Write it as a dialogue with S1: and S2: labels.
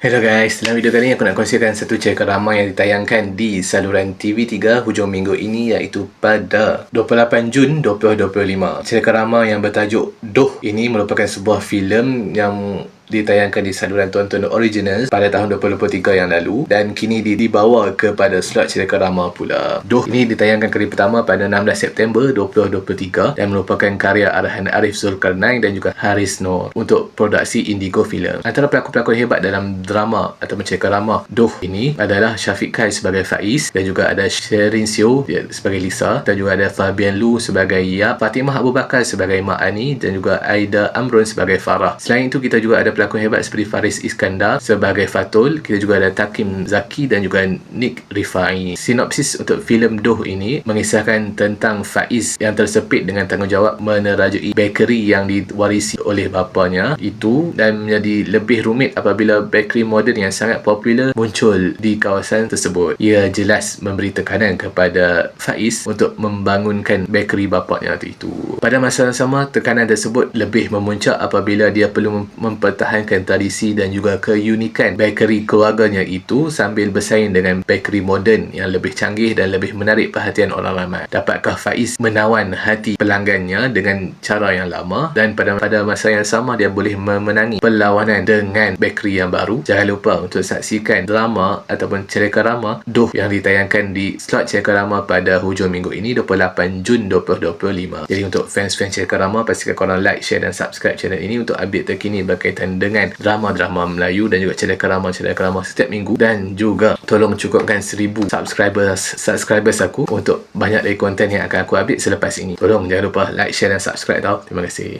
S1: Hello guys, dalam video kali ini aku nak kongsikan satu cerita ramai yang ditayangkan di saluran TV3 hujung minggu ini iaitu pada 28 Jun 2025. Cerita ramai yang bertajuk Doh ini merupakan sebuah filem yang ditayangkan di saluran original pada tahun 2023 yang lalu dan kini dibawa kepada slot cerita rama pula. Doh ini ditayangkan kali pertama pada 16 September 2023 dan merupakan karya arahan Arif Zulkarnain dan juga Haris Noor untuk produksi Indigo Film. Antara pelakon-pelakon hebat dalam drama atau cerita rama Doh ini adalah Syafiq Kai sebagai Faiz dan juga ada Sherin Seo sebagai Lisa dan juga ada Fabian Lu sebagai Yap, Fatimah Abu Bakar sebagai Mak Ani dan juga Aida Amrun sebagai Farah. Selain itu kita juga ada pelakon hebat seperti Faris Iskandar sebagai Fatul kita juga ada Takim Zaki dan juga Nick Rifai. Sinopsis untuk filem Doh ini mengisahkan tentang Faiz yang tersepit dengan tanggungjawab menerajui bakery yang diwarisi oleh bapanya itu dan menjadi lebih rumit apabila bakery moden yang sangat popular muncul di kawasan tersebut. Ia jelas memberi tekanan kepada Faiz untuk membangunkan bakery bapanya itu pada masa yang sama tekanan tersebut lebih memuncak apabila dia perlu mempertahankan tradisi dan juga keunikan bakery keluarganya itu sambil bersaing dengan bakery moden yang lebih canggih dan lebih menarik perhatian orang ramai. Dapatkah Faiz menawan hati pelanggannya dengan cara yang lama dan pada pada masa yang sama dia boleh memenangi perlawanan dengan bakery yang baru? Jangan lupa untuk saksikan drama ataupun cerita rama Doh yang ditayangkan di slot cerita rama pada hujung minggu ini 28 Jun 2025. Jadi untuk fans-fans cerita rama pastikan korang like, share dan subscribe channel ini untuk update terkini berkaitan dengan drama-drama Melayu dan juga cerita kerama-cerita kerama setiap minggu dan juga tolong cukupkan 1000 subscribers subscribers aku untuk banyak dari konten yang akan aku update selepas ini. Tolong jangan lupa like, share dan subscribe tau. Terima kasih.